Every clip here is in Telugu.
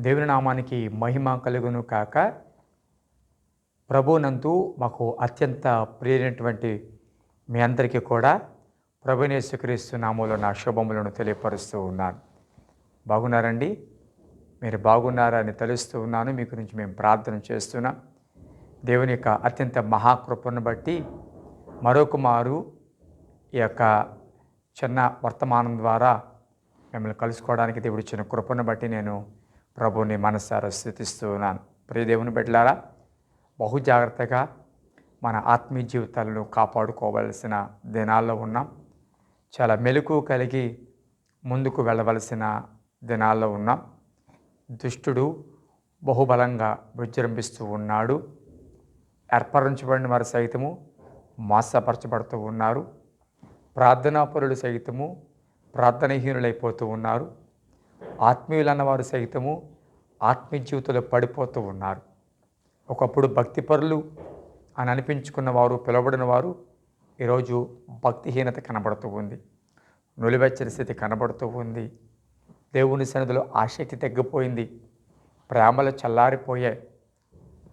దేవుని నామానికి మహిమ కలుగును కాక ప్రభునందు మాకు అత్యంత ప్రియమైనటువంటి మీ అందరికీ కూడా ప్రభునేసుక్రీస్తు నామంలో నా శుభములను తెలియపరుస్తూ ఉన్నాను. బాగున్నారండి? మీరు బాగున్నారని తెలుస్తూ ఉన్నాను. మీ గురించి మేము ప్రార్థన చేస్తున్నాం. దేవుని యొక్క అత్యంత మహాకృపను బట్టి మరొకమారు ఈ యొక్క చిన్న వర్తమానం ద్వారా మిమ్మల్ని కలుసుకోవడానికి దేవుడిచ్చిన కృపను బట్టి నేను ప్రభుని మనసారా స్థుతిస్తూ ఉన్నాను. ప్రియదేవుని బిడ్డలారా బహు జాగ్రత్తగా మన ఆత్మీయ జీవితాలను కాపాడుకోవలసిన దినాల్లో ఉన్నాం. చాలా మెలకు కలిగి ముందుకు వెళ్ళవలసిన దినాల్లో ఉన్నాం. దుష్టుడు బహుబలంగా విజృంభిస్తూ ఉన్నాడు. ఏర్పరించబడిన వారు సైతము మోసపరచబడుతూ ఉన్నారు. ప్రార్థనాపరులు సైతము ప్రార్థనహీనులైపోతూ ఉన్నారు. ఆత్మీయులన్నవారు సైతము ఆత్మీయ జీవితంలో పడిపోతూ ఉన్నారు. ఒకప్పుడు భక్తిపరులు అని అనిపించుకున్న వారు పిలువబడిన వారు ఈరోజు భక్తిహీనత కనబడుతూ ఉంది. నులివెచ్చని స్థితి కనబడుతూ ఉంది. దేవుని సన్నిధిలో ఆసక్తి తగ్గిపోయింది. ప్రేమలు చల్లారిపోయాయి.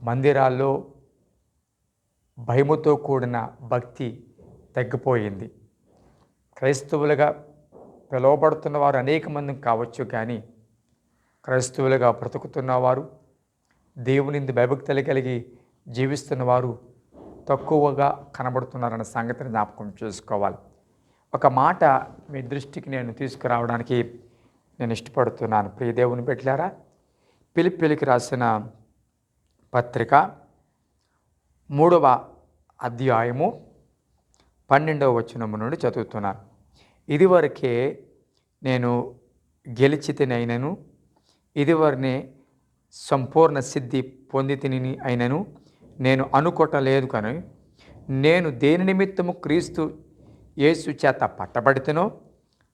మందిరాల్లో భయముతో కూడిన భక్తి తగ్గిపోయింది. క్రైస్తవులుగా పిలువబడుతున్న వారు అనేక మంది కావచ్చు కానీ క్రైస్తవులుగా బ్రతుకుతున్నవారు దేవునింది భయభక్తులు కలిగి జీవిస్తున్నవారు తక్కువగా కనబడుతున్నారన్న సంగతిని జ్ఞాపకం చేసుకోవాలి. ఒక మాట మీ దృష్టికి నేను తీసుకురావడానికి నేను ఇష్టపడుతున్నాను. ప్రియ దేవుని పెట్టారా పిలిపిలికి రాసిన పత్రిక మూడవ అధ్యాయము పన్నెండవ వచనము నుండి చదువుతున్నాను. ఇదివరకే నేను గెలిచితినైనను ఇదివరనే సంపూర్ణ సిద్ధి పొందితిని అయినను నేను అనుకోటలేదు కానీ నేను దేని నిమిత్తము క్రీస్తు యేసు చేత పట్టబడితేనో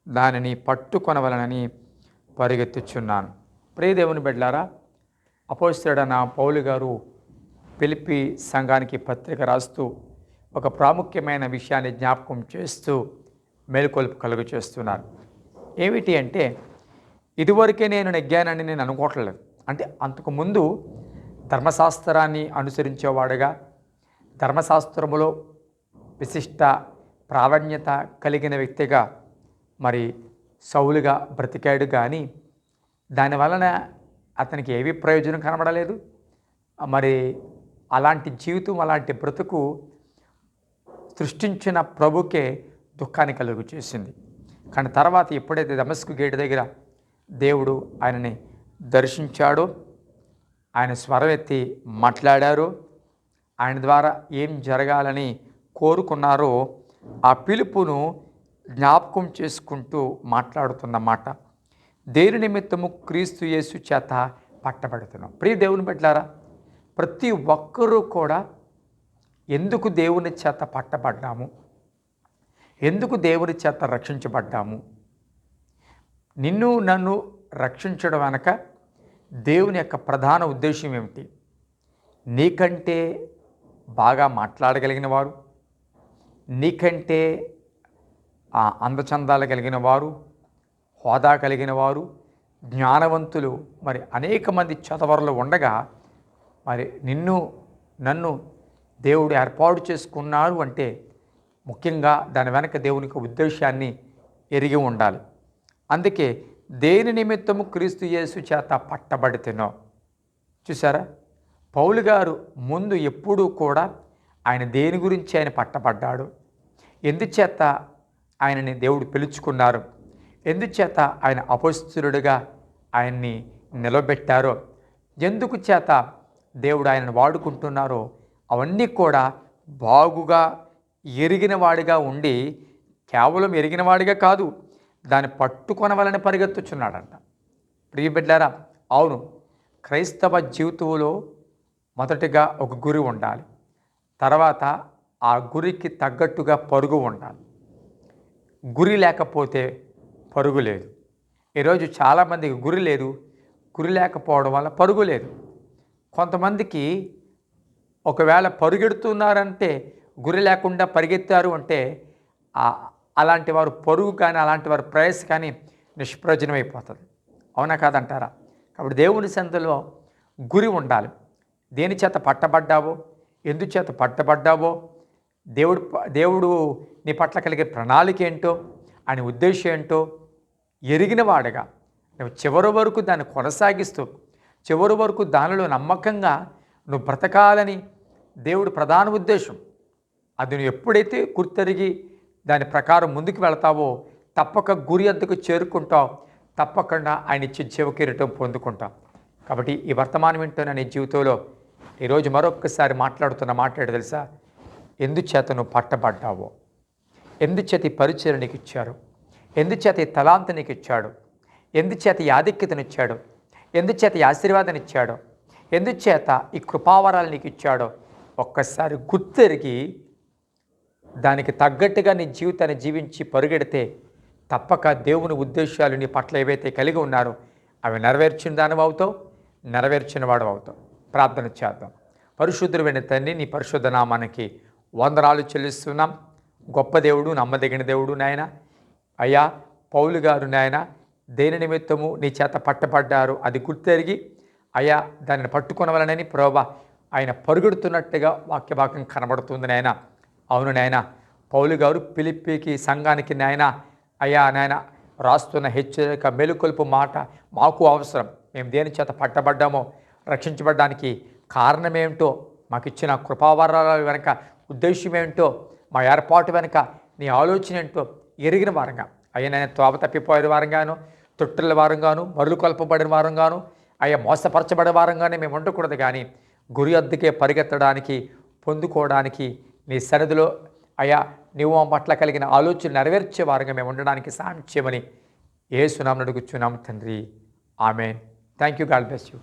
దానిని పట్టుకొనవలనని పరిగెత్తుచున్నాను. ప్రియదేవుని బిడ్డారా అపోస్తుడన పౌలు గారు పిలిపి సంఘానికి పత్రిక రాస్తూ ఒక ప్రాముఖ్యమైన విషయాన్ని జ్ఞాపకం చేస్తూ మేలుకొలుపు కలుగు చేస్తున్నారు ఏమిటి అంటే ఇదివరకే నేను నెగ్గానని నేను అనుకోవట్లేదు. అంటే అంతకుముందు ధర్మశాస్త్రాన్ని అనుసరించేవాడుగా ధర్మశాస్త్రములో విశిష్ట ప్రావీణ్యత కలిగిన వ్యక్తిగా మరి సౌలుగా బ్రతికాడు కానీ దానివలన అతనికి ఏవి ప్రయోజనం కనబడలేదు. మరి అలాంటి జీవితం అలాంటి బ్రతుకు సృష్టించిన ప్రభుకే దుఃఖాన్ని కలుగు చేసింది. కానీ తర్వాత ఎప్పుడైతే దమస్కు గేటు దగ్గర దేవుడు ఆయనని దర్శించాడో ఆయన స్వరమెత్తి మాట్లాడారో ఆయన ద్వారా ఏం జరగాలని కోరుకున్నారో ఆ పిలుపును జ్ఞాపకం చేసుకుంటూ మాట్లాడుతుందన్నమాట దేని నిమిత్తము క్రీస్తు యేసు చేత పట్టబడుతున్నాం. ప్రియ దేవుని పెట్టారా ప్రతి ఒక్కరూ కూడా ఎందుకు దేవుని చేత పట్టబడ్డాము? ఎందుకు దేవుని చేత రక్షించబడ్డాము? నిన్ను నన్ను రక్షించడం వెనక దేవుని యొక్క ప్రధాన ఉద్దేశం ఏమిటి? నీకంటే బాగా మాట్లాడగలిగిన వారు నీకంటే ఆ అందచందాలు కలిగిన వారు హోదా కలిగిన వారు జ్ఞానవంతులు మరి అనేక మంది చదవరులు ఉండగా మరి నిన్ను నన్ను దేవుడు ఏర్పాటు చేసుకున్నారు అంటే ముఖ్యంగా దాని వెనక దేవునికి ఉద్దేశాన్ని ఎరిగి ఉండాలి. అందుకే దేని నిమిత్తము క్రీస్తు యేసు చేత పట్టబడితేనో చూసారా పౌలు గారు ముందు ఎప్పుడూ కూడా ఆయన దేని గురించి ఆయన పట్టబడ్డాడు? ఎందుచేత ఆయనని దేవుడు పిలుచుకున్నారు? ఎందుచేత ఆయన అపస్తులుడిగా ఆయన్ని నిలబెట్టారో? ఎందుకు చేత దేవుడు ఆయనను వాడుకుంటున్నారో? అవన్నీ కూడా బాగుగా ఎరిగినవాడిగా ఉండి కేవలం ఎరిగినవాడిగా కాదు దాన్ని పట్టుకొనవలని పరిగెత్తుచున్నాడంట. ప్రియ బిడ్డారా అవును క్రైస్తవ జీవితంలో మొదటిగా ఒక గురి ఉండాలి. తర్వాత ఆ గురికి తగ్గట్టుగా పరుగు ఉండాలి. గురి లేకపోతే పరుగు లేదు. ఈరోజు చాలామందికి గురి లేదు గురి లేకపోవడం వల్ల పరుగు లేదు. కొంతమందికి ఒకవేళ పరుగెడుతున్నారంటే గురి లేకుండా పరిగెత్తారు అంటే అలాంటి వారు పరుగు కానీ అలాంటి వారు ప్రయాస కానీ నిష్ప్రయోజనమైపోతుంది. అవునా కాదంటారా? కాబట్టి దేవుని సంతలో గురి ఉండాలి. దేని చేత పట్టబడ్డావో ఎందుచేత పట్టబడ్డావో దేవుడు దేవుడు నీ పట్ల కలిగే ప్రణాళిక ఏంటో ఆయన ఉద్దేశం ఏంటో ఎరిగిన వాడుగా నువ్వు చివరి వరకు దాన్ని కొనసాగిస్తూ చివరి వరకు దానిలో నమ్మకంగా నువ్వు బ్రతకాలని దేవుడు ప్రధాన ఉద్దేశం. అది నువ్వు ఎప్పుడైతే గుర్తెరిగి దాని ప్రకారం ముందుకు వెళతావో తప్పక గురి అద్దకు చేరుకుంటావు తప్పకుండా ఆయన ఇచ్చే జీవ కిరీటం కాబట్టి ఈ వర్తమానం ఏంటో నీ జీవితంలో ఈరోజు మరొక్కసారి మాట్లాడుతున్న మాట్లాడు తెలుసా? ఎందుచేత నువ్వు పట్టబడ్డావో? ఎందుచేత ఈ పరిచయం నీకు ఇచ్చారు? ఎందుచేత ఈ తలాంత నీకు ఇచ్చాడు? ఎందుచేత ఈ ఆధిక్యతనిచ్చాడు ఎందుచేత ఈ ఆశీర్వాదం ఇచ్చాడు? ఎందుచేత ఈ కృపావరాలు నీకు ఇచ్చాడో? ఒక్కసారి గుర్తెరిగి దానికి తగ్గట్టుగా నీ జీవితాన్ని జీవించి పరుగెడితే తప్పక దేవుని ఉద్దేశాలు నీ పట్ల ఏవైతే కలిగి ఉన్నారో అవి నెరవేర్చిన దానం అవుతావు నెరవేర్చిన వాడు అవుతావు. ప్రార్థన చేద్దాం. పరిశుద్ధుడైన తండ్రి నీ పరిశుద్ధ నామానికి వందనాలు చెల్లిస్తున్నాం. గొప్ప దేవుడు నమ్మదగిన దేవుడు నాయన. అయ్యా పౌలు గారు నాయన దేని నిమిత్తము నీ చేత పట్టబడ్డారు అది గుర్తెరిగి అయ్యా దానిని పట్టుకొనవలనని ప్రోభ ఆయన పరుగెడుతున్నట్టుగా వాక్యభాగం కనబడుతుంది నాయన. అవును నాయన. పౌలు గారు పిలిపికి సంఘానికి నాయన. అయ్యా నాయన రాస్తున్న హెచ్చరిక మెలుకొల్పు మాట మాకు అవసరం. మేము దేని చేత పట్టబడ్డామో రక్షించబడ్డానికి కారణమేమిటో మాకు ఇచ్చిన కృపావరాల వెనుక ఉద్దేశం ఏమిటో మా ఏర్పాటు వెనుక నీ ఆలోచన ఏంటో ఎరిగిన వారంగా. అయ్యా నేను తోవ తప్పిపోయిన వారంగాను తొట్టుల వారంగాను మరులు కొల్పబడిన వారంగాను అయ్యా మోసపరచబడే వారంగానే మేము ఉండకూడదు కానీ గురి అద్దకే పరిగెత్తడానికి పొందుకోవడానికి నీ సరదిలో అయ్యా నీవు మా పట్ల కలిగిన ఆలోచన నెరవేర్చే వారంగా మేము ఉండడానికి సాయం చేయమని ఏ సునామను అడుగుచున్నాం తండ్రి. ఆమె thank you God bless you